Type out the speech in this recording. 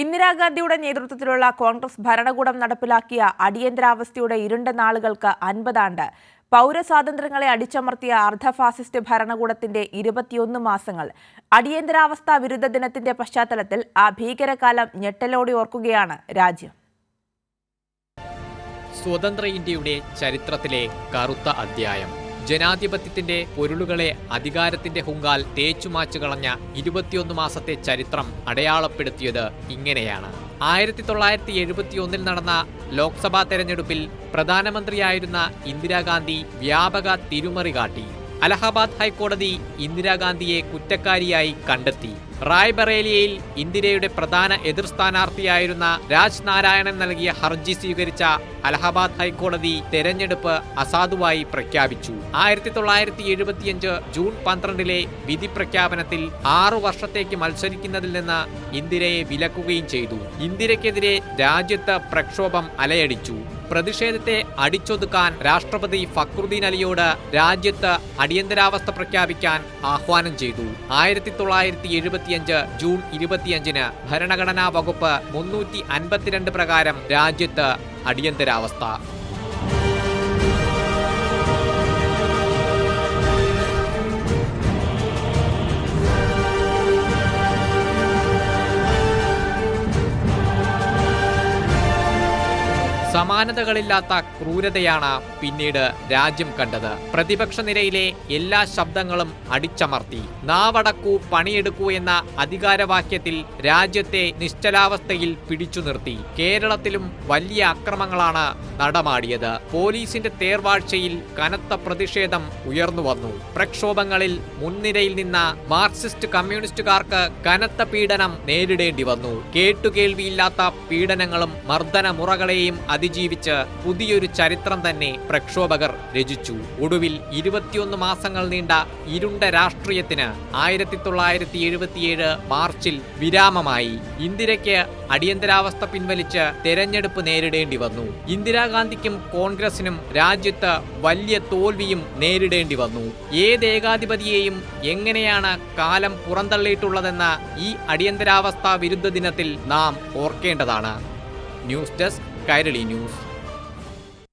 ഇന്ദിരാഗാന്ധിയുടെ നേതൃത്വത്തിലുള്ള കോൺഗ്രസ് ഭരണകൂടം നടപ്പിലാക്കിയ അടിയന്തരാവസ്ഥയുടെ ഇരുണ്ട നാളുകൾക്ക് അൻപതാണ്ട്. പൗരസ്വാതന്ത്ര്യങ്ങളെ അടിച്ചമർത്തിയ അർദ്ധ ഫാസിസ്റ്റ് ഭരണകൂടത്തിന്റെ ഇരുപത്തിയൊന്ന് മാസങ്ങൾ. അടിയന്തരാവസ്ഥ വിരുദ്ധ ദിനത്തിന്റെ പശ്ചാത്തലത്തിൽ ആ ഭീകരകാലം ഞെട്ടലോടെ ഓർക്കുകയാണ് രാജ്യം. സ്വതന്ത്ര ഇന്ത്യയുടെ ചരിത്രത്തിലെ കറുത്ത അധ്യായം. ജനാധിപത്യത്തിന്റെ പൊരുളുകളെ അധികാരത്തിന്റെ ഹുങ്കാൽ തേച്ചുമാച്ചു കളഞ്ഞ ഇരുപത്തിയൊന്ന് മാസത്തെ ചരിത്രം അടയാളപ്പെടുത്തിയത് ഇങ്ങനെയാണ്. ആയിരത്തി തൊള്ളായിരത്തി എഴുപത്തിയൊന്നിൽ നടന്ന ലോക്സഭാ തെരഞ്ഞെടുപ്പിൽ പ്രധാനമന്ത്രിയായിരുന്ന ഇന്ദിരാഗാന്ധി വ്യാപക തിരുമറി കാട്ടി. അലഹബാദ് ഹൈക്കോടതി ഇന്ദിരാഗാന്ധിയെ കുറ്റക്കാരിയായി കണ്ടെത്തി. റായ്ബറേലിയയിൽ ഇന്ദിരയുടെ പ്രധാന എതിർ സ്ഥാനാർത്ഥിയായിരുന്ന രാജ് നാരായണൻ നൽകിയ ഹർജി സ്വീകരിച്ച അലഹബാദ് ഹൈക്കോടതി തെരഞ്ഞെടുപ്പ് അസാധുവായി പ്രഖ്യാപിച്ചു. ആയിരത്തി തൊള്ളായിരത്തി എഴുപത്തിയഞ്ച് ജൂൺ പന്ത്രണ്ടിലെ വിധി പ്രഖ്യാപനത്തിൽ ആറു വർഷത്തേക്ക് മത്സരിക്കുന്നതിൽ നിന്ന് ഇന്ദിരയെ വിലക്കുകയും ചെയ്തു. ഇന്ദിരയ്ക്കെതിരെ രാജ്യത്ത് പ്രക്ഷോഭം അലയടിച്ചു. പ്രതിഷേധത്തെ അടിച്ചൊതുക്കാൻ രാഷ്ട്രപതി ഫക്രുദ്ദീൻ അലിയോട് രാജ്യത്ത് അടിയന്തരാവസ്ഥ പ്രഖ്യാപിക്കാൻ ആഹ്വാനം ചെയ്തു. ആയിരത്തി തൊള്ളായിരത്തി എഴുപത്തിയഞ്ച് ജൂൺ ഇരുപത്തിയഞ്ചിന് ഭരണഘടനാ വകുപ്പ് മുന്നൂറ്റി അൻപത്തിരണ്ട് പ്രകാരം രാജ്യത്ത് അടിയന്തരാവസ്ഥ. സമാനതകളില്ലാത്ത ക്രൂരതയാണ് പിന്നീട് രാജ്യം കണ്ടത്. പ്രതിപക്ഷ നിരയിലെ എല്ലാ ശബ്ദങ്ങളും അടിച്ചമർത്തി. നാവടക്കൂ പണിയെടുക്കൂ എന്ന അധികാരവാക്യത്തിൽ രാജ്യത്തെ നിശ്ചലാവസ്ഥയിൽ പിടിച്ചു നിർത്തി. കേരളത്തിലും വലിയ അക്രമങ്ങളാണ് നടമാടിയത്. പോലീസിന്റെ തേർവാഴ്ചയിൽ കനത്ത പ്രതിഷേധം ഉയർന്നു വന്നു. പ്രക്ഷോഭങ്ങളിൽ മുൻനിരയിൽ നിന്ന മാർക്സിസ്റ്റ് കമ്മ്യൂണിസ്റ്റുകാർക്ക് കനത്ത പീഡനം നേരിടേണ്ടി വന്നു. കേട്ടുകേൾവിയില്ലാത്ത പീഡനങ്ങളും മർദ്ദന മുറകളെയും അതിജീവിച്ച് പുതിയൊരു ചരിത്രം തന്നെ പ്രക്ഷോഭകർ രചിച്ചു. ഒടുവിൽ ഇരുപത്തിയൊന്ന് മാസങ്ങൾ നീണ്ട ഇരുണ്ട രാഷ്ട്രീയത്തിന് ആയിരത്തി തൊള്ളായിരത്തി എഴുപത്തിയേഴ് മാർച്ചിൽ വിരാമമായി. ഇന്ദിരയ്ക്ക് അടിയന്തരാവസ്ഥ പിൻവലിച്ച് തെരഞ്ഞെടുപ്പ് നേരിടേണ്ടി വന്നു. ഇന്ദിരാഗാന്ധിക്കും കോൺഗ്രസിനും രാജ്യത്ത് വലിയ തോൽവിയും നേരിടേണ്ടി വന്നു. ഏത് ഏകാധിപതിയെയും എങ്ങനെയാണ് കാലം പുറന്തള്ളിയിട്ടുള്ളതെന്ന് ഈ അടിയന്തരാവസ്ഥ വിരുദ്ധ ദിനത്തിൽ നാം ഓർക്കേണ്ടതാണ്. News desk Kairali News.